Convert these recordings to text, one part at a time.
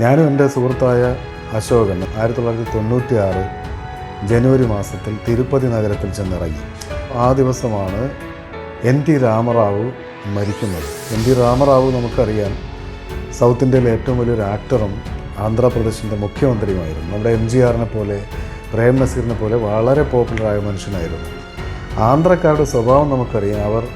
ഞാനും എന്റെ സുഹൃത്തായ അശോകൻ ആയിരത്തി തൊള്ളായിരത്തി തൊണ്ണൂറ്റി ആറ് ജനുവരി മാസത്തിൽ തിരുപ്പതി നഗരത്തിൽ ചെന്നിറങ്ങി. ആ ദിവസമാണ് എൻ ടി രാമറാവു മരിക്കുന്നത്. എൻ ടി രാമറാവു നമുക്കറിയാം സൗത്ത് ഇന്ത്യയിലെ ഏറ്റവും വലിയൊരു ആക്ടറും ആന്ധ്രാപ്രദേശിന്റെ മുഖ്യമന്ത്രിയുമായിരുന്നു. നമ്മുടെ എം ജി ആറിനെ പോലെ പ്രേം നസീറിനെ പോലെ വളരെ പോപ്പുലറായ മനുഷ്യനായിരുന്നു. ആന്ധ്രക്കാരുടെ സ്വഭാവം നമുക്കറിയാം അവർ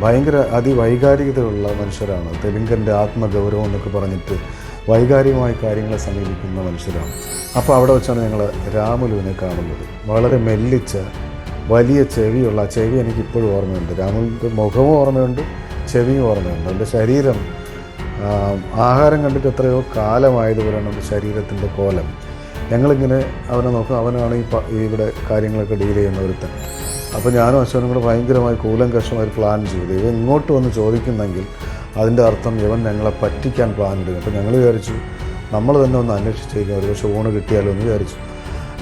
ഭയങ്കര അതിവൈകാരികതയുള്ള മനുഷ്യരാണ്. തെലുങ്കന്റെ ആത്മഗൗരവം എന്നൊക്കെ പറഞ്ഞിട്ട് വൈകാരികമായ കാര്യങ്ങളെ സമീപിക്കുന്ന മനുഷ്യരാണ്. അപ്പോൾ അവിടെ വെച്ചാണ് ഞങ്ങൾ രാമുലുവിനെ കാണുന്നത്. വളരെ മെല്ലിച്ച വലിയ ചെവിയുള്ള ആ ചെവി എനിക്ക് ഇപ്പോഴും ഓർമ്മയുണ്ട്. രാമുലിന്റെ മുഖവും ഓർമ്മയുണ്ട് ചെവിയും ഓർമ്മയുണ്ട്. എന്റെ ശരീരം ആഹാരം കണ്ടിട്ട് എത്രയോ കാലമായതുപോലെയാണ് എന്റെ ശരീരത്തിന്റെ കോലം. ഞങ്ങളിങ്ങനെ അവനെ നോക്കും. അവനാണ് ഈ ഇവിടെ കാര്യങ്ങളൊക്കെ ഡീൽ ചെയ്യുന്ന ഒരുത്തൻ. അപ്പോൾ ഞാനും അശ്വനും കൂടെ ഭയങ്കരമായി കൂലം കഷമായി പ്ലാൻ ചെയ്തു. ഇവ ഇങ്ങോട്ട് വന്ന് ചോദിക്കുന്നെങ്കിൽ അതിന്റെ അർത്ഥം ഇവൻ ഞങ്ങളെ പറ്റിക്കാൻ പ്ലാൻ ഇടുക അപ്പോൾ ഞങ്ങൾ വിചാരിച്ചു നമ്മൾ തന്നെ ഒന്ന് അന്വേഷിച്ചേക്കാം ഒരു പക്ഷേ ഊണ് കിട്ടിയാലോ എന്ന് വിചാരിച്ചു.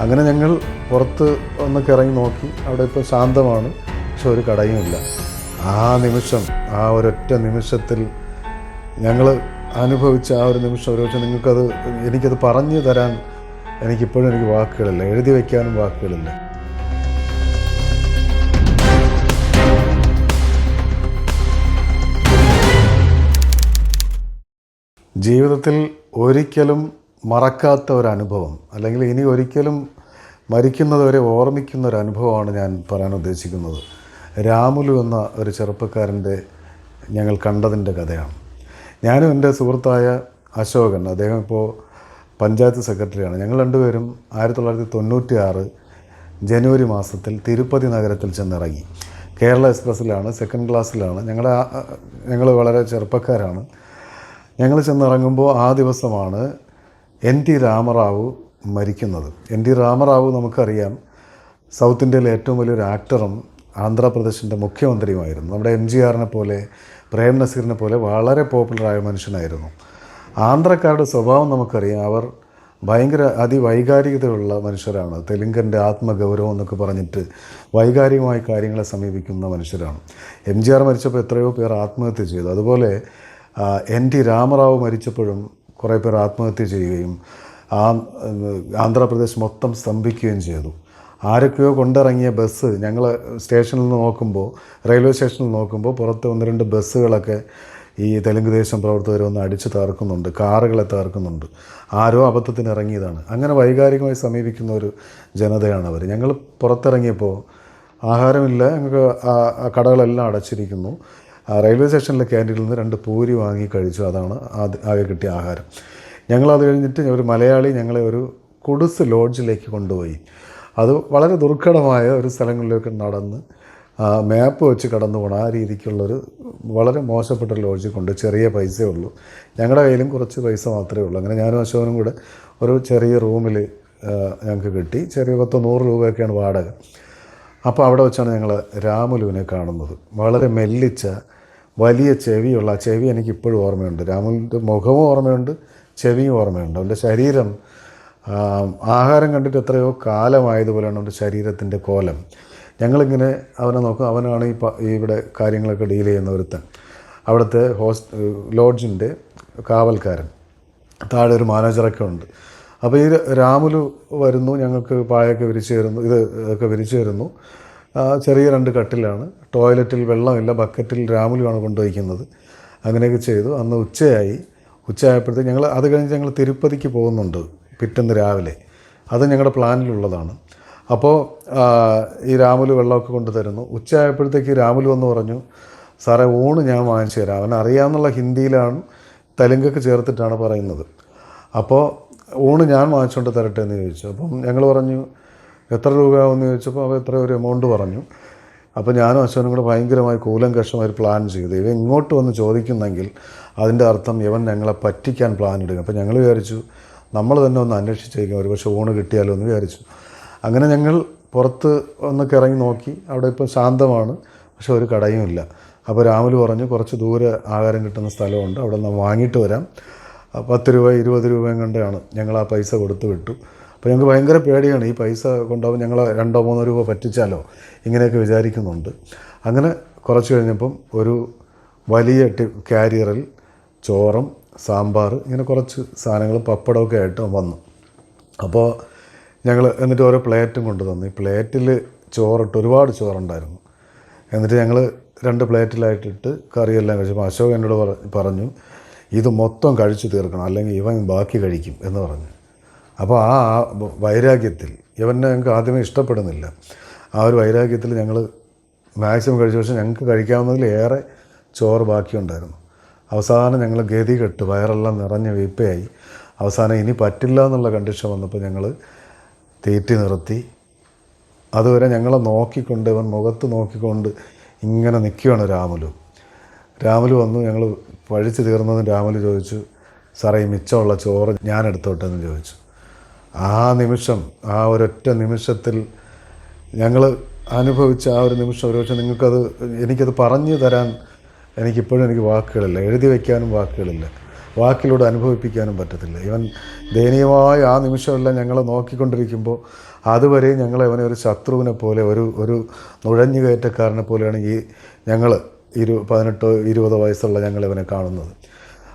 അങ്ങനെ ഞങ്ങൾ പുറത്ത് ഒന്ന് ഇറങ്ങി നോക്കി. അവിടെ ഇപ്പോൾ ശാന്തമാണ് പക്ഷെ ഒരു കടയുമില്ല ആ നിമിഷം ആ ഒരൊറ്റ നിമിഷത്തിൽ ഞങ്ങൾ അനുഭവിച്ച ആ ഒരു നിമിഷം ഒരു പക്ഷേ നിങ്ങൾക്കത് എനിക്കത് പറഞ്ഞു തരാൻ എനിക്കിപ്പോഴും എനിക്ക് വാക്കുകളില്ല. എഴുതി വയ്ക്കാനും വാക്കുകളില്ല. ജീവിതത്തിൽ ഒരിക്കലും മറക്കാത്ത ഒരു അനുഭവം അല്ലെങ്കിൽ ഇനി ഒരിക്കലും മരിക്കുന്നതുവരെ ഓർമ്മിക്കുന്ന ഒരു അനുഭവമാണ് ഞാൻ പറയാൻ ഉദ്ദേശിക്കുന്നത്. രാമുലു എന്ന ഒരു ചെറുപ്പക്കാരന്റെ ഞങ്ങൾ കണ്ടതിന്റെ കഥയാണ്. ഞാനും എന്റെ സുഹൃത്തായ അശോകൻ അദ്ദേഹം ഇപ്പോൾ പഞ്ചായത്ത് സെക്രട്ടറിയാണ്. ഞങ്ങൾ രണ്ടുപേരും ആയിരത്തി തൊള്ളായിരത്തി തൊണ്ണൂറ്റി ആറ് ജനുവരി മാസത്തിൽ തിരുപ്പതി നഗരത്തിൽ ചെന്നിറങ്ങി. കേരള എക്സ്പ്രസ്സിലാണ് സെക്കൻഡ് ക്ലാസ്സിലാണ്. ഞങ്ങളുടെ ഞങ്ങൾ വളരെ ചെറുപ്പക്കാരാണ്. ഞങ്ങൾ ചെന്നിറങ്ങുമ്പോൾ ആ ദിവസമാണ് എൻ ടി രാമറാവു മരിക്കുന്നത്. എൻ ടി രാമറാവു നമുക്കറിയാം സൗത്ത് ഇന്ത്യയിലെ ഏറ്റവും വലിയൊരു ആക്ടറും ആന്ധ്രാപ്രദേശിന്റെ മുഖ്യമന്ത്രിയുമായിരുന്നു. നമ്മുടെ എം ജി ആറിനെ പോലെ പ്രേം നസീറിനെ പോലെ വളരെ പോപ്പുലറായ മനുഷ്യനായിരുന്നു. ആന്ധ്രക്കാരുടെ സ്വഭാവം നമുക്കറിയാം അവർ ഭയങ്കര അതിവൈകാരികതയുള്ള മനുഷ്യരാണ്. തെലുങ്കന്റെ ആത്മഗൗരവം എന്നൊക്കെ പറഞ്ഞിട്ട് വൈകാരികമായ കാര്യങ്ങളെ സമീപിക്കുന്ന മനുഷ്യരാണ്. എം ജി ആർ മരിച്ചപ്പോൾ എത്രയോ പേർ ആത്മഹത്യ ചെയ്തു. അതുപോലെ എൻ ടി രാമറാവു മരിച്ചപ്പോഴും കുറേ പേർ ആത്മഹത്യ ചെയ്യുകയും ആ ആന്ധ്രാപ്രദേശ് മൊത്തം സ്തംഭിക്കുകയും ചെയ്തു. ആരൊക്കെയോ കൊണ്ടിറങ്ങിയ ബസ് ഞങ്ങൾ സ്റ്റേഷനിൽ നിന്ന് നോക്കുമ്പോൾ റെയിൽവേ സ്റ്റേഷനിൽ നോക്കുമ്പോൾ പുറത്ത് ഒന്ന് രണ്ട് ബസ്സുകളൊക്കെ ഈ തെലുങ്ക് ദേശം പ്രവർത്തകർ ഒന്ന് അടിച്ചു തകർക്കുന്നുണ്ട് കാറുകളെ തകർക്കുന്നുണ്ട്. ആരോ അബദ്ധത്തിന് ഇറങ്ങിയതാണ്. അങ്ങനെ വൈകാരികമായി സമീപിക്കുന്ന ഒരു ജനതയാണ് അവർ ഞങ്ങൾ പുറത്തിറങ്ങിയപ്പോൾ ആഹാരമില്ല ഞങ്ങൾക്ക് കടകളെല്ലാം അടച്ചിരിക്കുന്നു. റെയിൽവേ സ്റ്റേഷനിലെ ക്യാന്റീനിൽ നിന്ന് രണ്ട് പൂരി വാങ്ങി കഴിച്ചു. അതാണ് ആകെ കിട്ടിയ ആഹാരം. ഞങ്ങളത് കഴിഞ്ഞിട്ട് ഒരു മലയാളി ഞങ്ങളെ ഒരു കുടുസ് ലോഡ്ജിലേക്ക് കൊണ്ടുപോയി. അത് വളരെ ദുർഘടമായ ഒരു സ്ഥലങ്ങളിലേക്ക് നടന്ന് മാപ്പ് വെച്ച് കടന്നു പോകണം ആ രീതിക്കുള്ളൊരു വളരെ മോശപ്പെട്ട ലോഡ്ജിൽ കൊണ്ട് ചെറിയ പൈസയേ ഉള്ളൂ. ഞങ്ങളുടെ കയ്യിലും കുറച്ച് പൈസ മാത്രമേ ഉള്ളൂ. അങ്ങനെ ഞാനും അശോകനും കൂടെ ഒരു ചെറിയ റൂമിൽ ഞങ്ങൾക്ക് കിട്ടി. ചെറിയ പത്ത് നൂറ് രൂപയൊക്കെയാണ് വാടക. അപ്പോൾ അവിടെ വെച്ചാണ് ഞങ്ങൾ രാമുലുവിനെ കാണുന്നത്. വളരെ മെല്ലിച്ച വലിയ ചെവിയുള്ള ആ ചെവി എനിക്ക് ഇപ്പോഴും ഓർമ്മയുണ്ട്. രാമുലിന്റെ മുഖവും ഓർമ്മയുണ്ട് ചെവിയും ഓർമ്മയുണ്ട്. അവന്റെ ശരീരം ആഹാരം കണ്ടിട്ട് എത്രയോ കാലമായതുപോലെയാണ് അവന്റെ ശരീരത്തിന്റെ കോലം. ഞങ്ങളിങ്ങനെ അവനെ നോക്കും. അവനാണ് ഈ ഇവിടെ കാര്യങ്ങളൊക്കെ ഡീൽ ചെയ്യുന്ന ഒരുത്തൻ. അവിടുത്തെ ഹോസ് ലോഡ്ജിന്റെ കാവൽക്കാരൻ. താഴെ ഒരു മാനേജറൊക്കെ ഉണ്ട്. അപ്പോൾ ഈ രാമുലു വരുന്നു ഞങ്ങൾക്ക് പായൊക്കെ വിരിച്ചു തരുന്നു ഇത് ഒക്കെ വിരിച്ചു തരുന്നു ചെറിയ രണ്ട് കട്ടിലാണ്. ടോയ്ലറ്റിൽ വെള്ളമില്ല ബക്കറ്റിൽ രാമുലുവാണ് കൊണ്ടുപോയിക്കുന്നത്. അങ്ങനെയൊക്കെ ചെയ്തു. അന്ന് ഉച്ചയായി. ഉച്ചയായപ്പോഴത്തേക്ക് ഞങ്ങൾ അത് കഴിഞ്ഞ് ഞങ്ങൾ തിരുപ്പതിക്ക് പോകുന്നുണ്ട് പിറ്റേന്ന് രാവിലെ. അത് ഞങ്ങളുടെ പ്ലാനിലുള്ളതാണ്. അപ്പോൾ ഈ രാമുലു വെള്ളമൊക്കെ കൊണ്ട് തരുന്നു ഉച്ചയായപ്പോഴത്തേക്ക് രാമുലു എന്ന് പറഞ്ഞു സാറേ ഊണ് ഞാൻ വാങ്ങിച്ചു തരാം. അവൻ അറിയാമെന്നുള്ള ഹിന്ദിയിലാണ് തെലുങ്കൊക്കെ ചേർത്തിട്ടാണ് പറയുന്നത്. അപ്പോൾ ഊണ് ഞാൻ വാങ്ങിച്ചുകൊണ്ട് തരട്ടെ എന്ന് ചോദിച്ചു. അപ്പം ഞങ്ങൾ പറഞ്ഞു എത്ര രൂപയാവുമെന്ന് ചോദിച്ചപ്പോൾ അവ എത്ര ഒരു എമൗണ്ട് പറഞ്ഞു. അപ്പോൾ ഞാനും അശ്വനും കൂടെ ഭയങ്കരമായി കൂലം കഷമായി പ്ലാൻ ചെയ്തു. ഇവ ഇങ്ങോട്ട് വന്ന് ചോദിക്കുന്നെങ്കിൽ അതിന്റെ അർത്ഥം ഇവൻ ഞങ്ങളെ പറ്റിക്കാൻ പ്ലാൻ ഇടുക അപ്പോൾ ഞങ്ങൾ വിചാരിച്ചു നമ്മൾ തന്നെ ഒന്ന് അന്വേഷിച്ചേക്കും ഒരു പക്ഷേ ഊണ് കിട്ടിയാലോ എന്ന് വിചാരിച്ചു. അങ്ങനെ ഞങ്ങൾ പുറത്ത് ഒന്നൊക്കെ ഇറങ്ങി നോക്കി. അവിടെ ഇപ്പോൾ ശാന്തമാണ് പക്ഷെ ഒരു കടയും ഇല്ല. അപ്പോൾ രാമൽ പറഞ്ഞു കുറച്ച് ദൂരെ ആഹാരം കിട്ടുന്ന സ്ഥലമുണ്ട് അവിടെ നിന്ന് വാങ്ങിയിട്ട് വരാം. പത്ത് രൂപ ഇരുപത് രൂപയും കണ്ടാണ് ഞങ്ങൾ ആ പൈസ കൊടുത്തു വിട്ടു. അപ്പോൾ ഞങ്ങൾക്ക് ഭയങ്കര പേടിയാണ്. ഈ പൈസ കൊണ്ടാവും ഞങ്ങൾ രണ്ടോ മൂന്നോ രൂപ പറ്റിച്ചാലോ? ഇങ്ങനെയൊക്കെ വിചാരിക്കുന്നുണ്ട്. അങ്ങനെ കുറച്ച് കഴിഞ്ഞപ്പം ഒരു വലിയ ടി കാരിയറിൽ ചോറും സാമ്പാർ ഇങ്ങനെ കുറച്ച് സാധനങ്ങളും പപ്പടമൊക്കെ ആയിട്ട് വന്നു. അപ്പോൾ ഞങ്ങൾ എന്നിട്ട് ഓരോ പ്ലേറ്റും കൊണ്ടു തന്നു. ഈ പ്ലേറ്റിൽ ചോറിട്ട് ഒരുപാട് ചോറുണ്ടായിരുന്നു. എന്നിട്ട് ഞങ്ങൾ രണ്ട് പ്ലേറ്റിലായിട്ടിട്ട് കറിയെല്ലാം കഴിച്ചപ്പോൾ അശോക് എന്നോട് പറഞ്ഞു ഇത് മൊത്തം കഴിച്ചു തീർക്കണം അല്ലെങ്കിൽ ഇവൻ ബാക്കി കഴിക്കും എന്ന് പറഞ്ഞു. അപ്പോൾ ആ വൈരാഗ്യത്തിൽ ഇവനെ ഞങ്ങൾക്ക് ആദ്യമേ ഇഷ്ടപ്പെടുന്നില്ല. ആ ഒരു വൈരാഗ്യത്തിൽ ഞങ്ങൾ മാക്സിമം കഴിച്ച പക്ഷേ ഞങ്ങൾക്ക് കഴിക്കാവുന്നതിലേറെ ചോറ് ബാക്കിയുണ്ടായിരുന്നു. അവസാനം ഞങ്ങൾ ഗതി കെട്ട് വയറെല്ലാം നിറഞ്ഞ് വീപ്പയായി അവസാനം ഇനി പറ്റില്ല എന്നുള്ള കണ്ടീഷൻ വന്നപ്പോൾ ഞങ്ങൾ തീറ്റി നിർത്തി. അതുവരെ ഞങ്ങളെ നോക്കിക്കൊണ്ട് ഇവൻ മുഖത്ത് നോക്കിക്കൊണ്ട് ഇങ്ങനെ നിൽക്കുകയാണ് രാമുലു. രാമുലു വന്നു ഞങ്ങൾ പഴിച്ച് തീർന്നതും രാമൽ ചോദിച്ചു സാറേ ഈ മിച്ചമുള്ള ചോറ് ഞാൻ എടുത്തോട്ടെ എന്ന് ചോദിച്ചു. ആ നിമിഷം ആ ഒരൊറ്റ നിമിഷത്തിൽ ഞങ്ങൾ അനുഭവിച്ച ആ ഒരു നിമിഷം ഒരുപക്ഷെ നിങ്ങൾക്കത് എനിക്കത് പറഞ്ഞു തരാൻ എനിക്കിപ്പോഴും എനിക്ക് വാക്കുകളില്ല. എഴുതി വയ്ക്കാനും വാക്കുകളില്ല. വാക്കിലൂടെ അനുഭവിപ്പിക്കാനും പറ്റത്തില്ല. ഇവൻ ദയനീയമായ ആ നിമിഷമെല്ലാം ഞങ്ങളെ നോക്കിക്കൊണ്ടിരിക്കുമ്പോൾ അതുവരെ ഞങ്ങളെ അവനെ ഒരു ശത്രുവിനെ പോലെ ഒരു ഒരു നുഴഞ്ഞുകയറ്റക്കാരനെ പോലെയാണ് ഈ ഞങ്ങൾ ഇരു പതിനെട്ടോ ഇരുപതോ വയസ്സുള്ള ഞങ്ങൾ ഇവനെ കാണുന്നത്.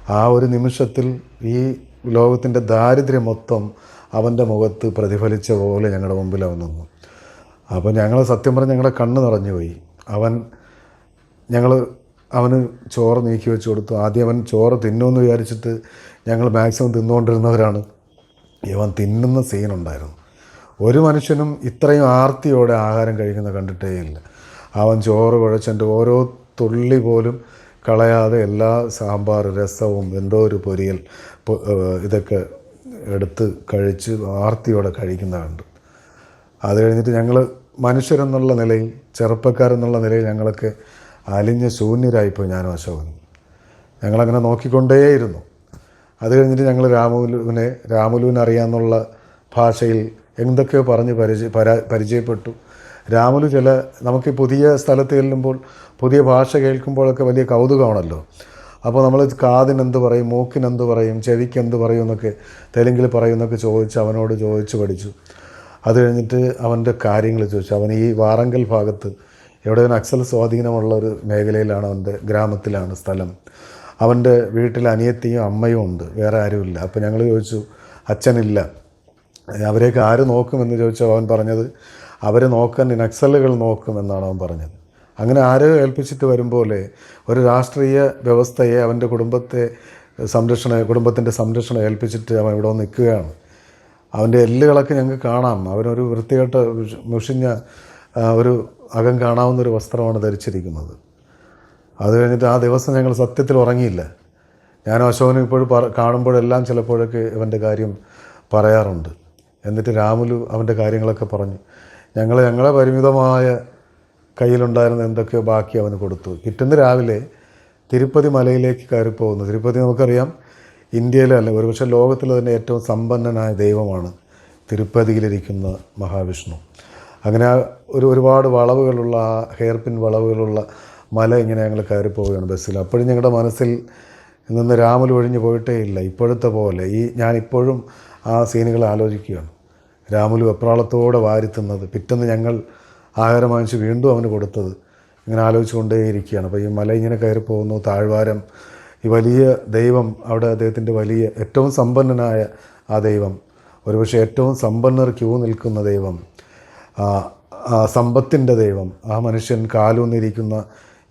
ആ ഒരു നിമിഷത്തിൽ ഈ ലോകത്തിന്റെ ദാരിദ്ര്യം മൊത്തം അവന്റെ മുഖത്ത് പ്രതിഫലിച്ച പോലെ ഞങ്ങളുടെ മുമ്പിൽ അവൻ നിന്നു. അപ്പോൾ ഞങ്ങൾ സത്യം പറഞ്ഞ് ഞങ്ങളുടെ കണ്ണ് നിറഞ്ഞുപോയി അവൻ ഞങ്ങൾ അവന് ചോറ് നീക്കി വെച്ച് കൊടുത്തു. ആദ്യം അവൻ ചോറ് തിന്നുമെന്ന് വിചാരിച്ചിട്ട് ഞങ്ങൾ മാക്സിമം തിന്നുകൊണ്ടിരുന്നവരാണ്. ഇവൻ തിന്നുന്ന സീനുണ്ടായിരുന്നു ഒരു മനുഷ്യനും ഇത്രയും ആർത്തിയോടെ ആഹാരം കഴിക്കുന്ന കണ്ടിട്ടേ ഇല്ല. അവൻ ചോറ് കുഴച്ചന്റെ ഓരോ തുള്ളി പോലും കളയാതെ എല്ലാ സാമ്പാർ രസവും എന്തോ ഒരു പൊരിയൽ ഇതൊക്കെ എടുത്ത് കഴിച്ച് ആർത്തിയോടെ കഴിക്കുന്ന കണ്ടു അത് കഴിഞ്ഞിട്ട് ഞങ്ങൾ മനുഷ്യരെന്നുള്ള നിലയിൽ ചെറുപ്പക്കാരെന്നുള്ള നിലയിൽ ഞങ്ങളൊക്കെ അലിഞ്ഞ ശൂന്യരായിപ്പോയി ഞാനും അശോകനും. ഞങ്ങളങ്ങനെ നോക്കിക്കൊണ്ടേയിരുന്നു. അത് കഴിഞ്ഞിട്ട് ഞങ്ങൾ രാമുലുവിനെ രാമുലുവിനെ അറിയാമെന്നുള്ള ഭാഷയിൽ എന്തൊക്കെയോ പറഞ്ഞ് പരിചയ പരാ പരിചയപ്പെട്ടു. രാമുലു ചില നമുക്ക് പുതിയ സ്ഥലത്ത് ചെല്ലുമ്പോൾ പുതിയ ഭാഷ കേൾക്കുമ്പോഴൊക്കെ വലിയ കൗതുകമാണല്ലോ. അപ്പോൾ നമ്മൾ കാതിനെന്ത് പറയും മൂക്കിനെന്ത് പറയും ചെവിക്ക് എന്ത് പറയും എന്നൊക്കെ തെലുങ്കിൽ പറയുന്നൊക്കെ ചോദിച്ച് അവനോട് ചോദിച്ച് പഠിച്ചു. അത് കഴിഞ്ഞിട്ട് അവന്റെ കാര്യങ്ങൾ ചോദിച്ചു. അവൻ ഈ വാറങ്കൽ ഭാഗത്ത് എവിടെ നക്സൽ സ്വാധീനമുള്ള ഒരു മേഖലയിലാണ് അവന്റെ ഗ്രാമത്തിലാണ് സ്ഥലം. അവന്റെ വീട്ടിൽ അനിയത്തിയും അമ്മയും ഉണ്ട് വേറെ ആരുമില്ല. അപ്പോൾ ഞങ്ങൾ ചോദിച്ചു അച്ഛനില്ല. അവരെയൊക്കെ ആര് നോക്കുമെന്ന് ചോദിച്ചു അവൻ പറഞ്ഞത് അവർ നോക്കാൻ നക്സലുകൾ നോക്കുമെന്നാണ് അവൻ പറഞ്ഞത്. അങ്ങനെ ആരോ ഏൽപ്പിച്ചിട്ട് വരുമ്പോലെ ഒരു രാഷ്ട്രീയ വ്യവസ്ഥയെ അവന്റെ കുടുംബത്തെ സംരക്ഷണ കുടുംബത്തിന്റെ സംരക്ഷണം ഏൽപ്പിച്ചിട്ട് അവൻ ഇവിടെ നിൽക്കുകയാണ്. അവന്റെ എല്ലുകളൊക്കെ ഞങ്ങൾക്ക് കാണാം. അവനൊരു വൃത്തികെട്ട മുഷ്- മുഷിഞ്ഞ ഒരു അകം കാണാവുന്ന ഒരു വസ്ത്രമാണ് ധരിച്ചിരിക്കുന്നത്. അത് കഴിഞ്ഞിട്ട് ആ ദിവസം ഞങ്ങൾ സത്യത്തിൽ ഉറങ്ങിയില്ല. ഞാൻ അശോകനും ഇപ്പോഴും പറ കാണുമ്പോഴെല്ലാം ചിലപ്പോഴൊക്കെ ഇവന്റെ കാര്യം പറയാറുണ്ട്. എന്നിട്ട് രാമുലു അവന്റെ കാര്യങ്ങളൊക്കെ പറഞ്ഞു. ഞങ്ങൾ ഞങ്ങളെ പരിമിതമായ കയ്യിലുണ്ടായിരുന്ന എന്തൊക്കെയോ ബാക്കി അവന് കൊടുത്തു. പിറ്റേന്ന് രാവിലെ തിരുപ്പതി മലയിലേക്ക് കയറി പോകുന്നു. തിരുപ്പതി നമുക്കറിയാം ഇന്ത്യയിലെ അല്ല ഒരുപക്ഷെ ലോകത്തിലെ തന്നെ ഏറ്റവും സമ്പന്നനായ ദൈവമാണ് തിരുപ്പതിയിലിരിക്കുന്ന മഹാവിഷ്ണു. അങ്ങനെ ഒരു ഒരുപാട് വളവുകളുള്ള ആ ഹെയർ പിൻ വളവുകളുള്ള മല ഇങ്ങനെ ഞങ്ങൾ കയറി പോവുകയാണ് ബസ്സിൽ അപ്പോഴും ഞങ്ങളുടെ മനസ്സിൽ നിന്ന് രാമൽ ഒഴിഞ്ഞു പോയിട്ടേ ഇല്ല. ഇപ്പോഴത്തെ പോലെ ഈ ഞാനിപ്പോഴും ആ സീനുകൾ ആലോചിക്കുകയാണ്. രാമുലു വെപ്രാളത്തോടെ വാരിത്തുന്നത്. പിറ്റെന്ന് ഞങ്ങൾ ആഹാരം വാങ്ങിച്ച് വീണ്ടും അവന് കൊടുത്തത്. ഇങ്ങനെ ആലോചിച്ചുകൊണ്ടേയിരിക്കുകയാണ്. അപ്പോൾ ഈ മല ഇങ്ങനെ കയറി പോകുന്നു. താഴ്വാരം. ഈ വലിയ ദൈവം അവിടെ അദ്ദേഹത്തിന്റെ വലിയ ഏറ്റവും സമ്പന്നനായ ആ ദൈവം. ഒരുപക്ഷെ ഏറ്റവും സമ്പന്നർ ക്യൂ നിൽക്കുന്ന ദൈവം. സമ്പത്തിന്റെ ദൈവം. ആ മനുഷ്യൻ കാലൂന്നിരിക്കുന്ന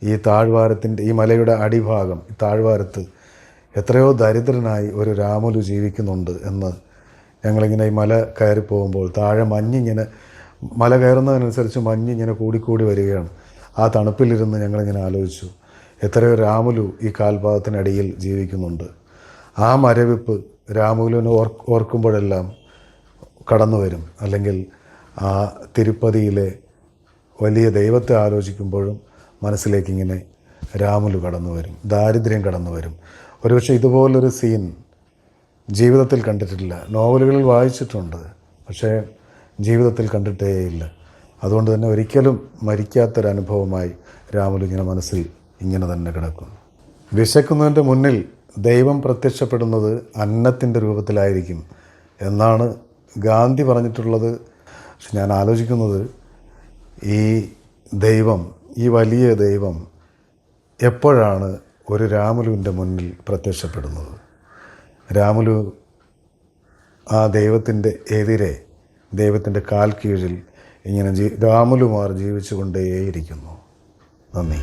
ഈ താഴ്വാരത്തിന്റെ ഈ മലയുടെ അടിഭാഗം ഈ താഴ്വാരത്ത് എത്രയോ ദരിദ്രനായി ഒരു രാമുലു ജീവിക്കുന്നുണ്ട് എന്ന് ഞങ്ങളിങ്ങനെ ഈ മല കയറി പോകുമ്പോൾ താഴെ മഞ്ഞിങ്ങനെ മല കയറുന്നതിനനുസരിച്ച് മഞ്ഞിങ്ങനെ കൂടിക്കൂടി വരികയാണ്. ആ തണുപ്പിലിരുന്ന് ഞങ്ങളിങ്ങനെ ആലോചിച്ചു എത്രയോ രാമുലു ഈ കാൽപാദത്തിനടിയിൽ ജീവിക്കുന്നുണ്ട്. ആ മരവിപ്പ് രാമുലുവിനെ ഓർ ഓർക്കുമ്പോഴെല്ലാം കടന്നു വരും. അല്ലെങ്കിൽ ആ തിരുപ്പതിയിലെ വലിയ ദൈവത്തെ ആലോചിക്കുമ്പോഴും മനസ്സിലേക്കിങ്ങനെ രാമുലു കടന്നു വരും ദാരിദ്ര്യം കടന്നു വരും. ഒരുപക്ഷെ ഇതുപോലൊരു സീൻ ജീവിതത്തിൽ കണ്ടിട്ടില്ല. നോവലുകളിൽ വായിച്ചിട്ടുണ്ട്. പക്ഷേ ജീവിതത്തിൽ കണ്ടിട്ടേയില്ല. അതുകൊണ്ട് തന്നെ ഒരിക്കലും മരിക്കാത്തൊരനുഭവമായി രാമുലു ഇങ്ങനെ മനസ്സിൽ ഇങ്ങനെ തന്നെ കിടക്കുന്നു വിശക്കുന്നതിന്റെ മുന്നിൽ ദൈവം പ്രത്യക്ഷപ്പെടുന്നത് അന്നത്തിന്റെ രൂപത്തിലായിരിക്കും എന്നാണ് ഗാന്ധി പറഞ്ഞിട്ടുള്ളത്. പക്ഷെ ഞാൻ ആലോചിക്കുന്നത് ഈ ദൈവം ഈ വലിയ ദൈവം എപ്പോഴാണ് ഒരു രാമുലുവിന്റെ മുന്നിൽ പ്രത്യക്ഷപ്പെടുന്നത്? രാമുലു ആ ദൈവത്തിന്റെ എതിരെ ദൈവത്തിന്റെ കാൽ കീഴിൽ ഇങ്ങനെ ജീ രാമുലുമാർ ജീവിച്ചു കൊണ്ടേയിരിക്കുന്നു നന്ദി.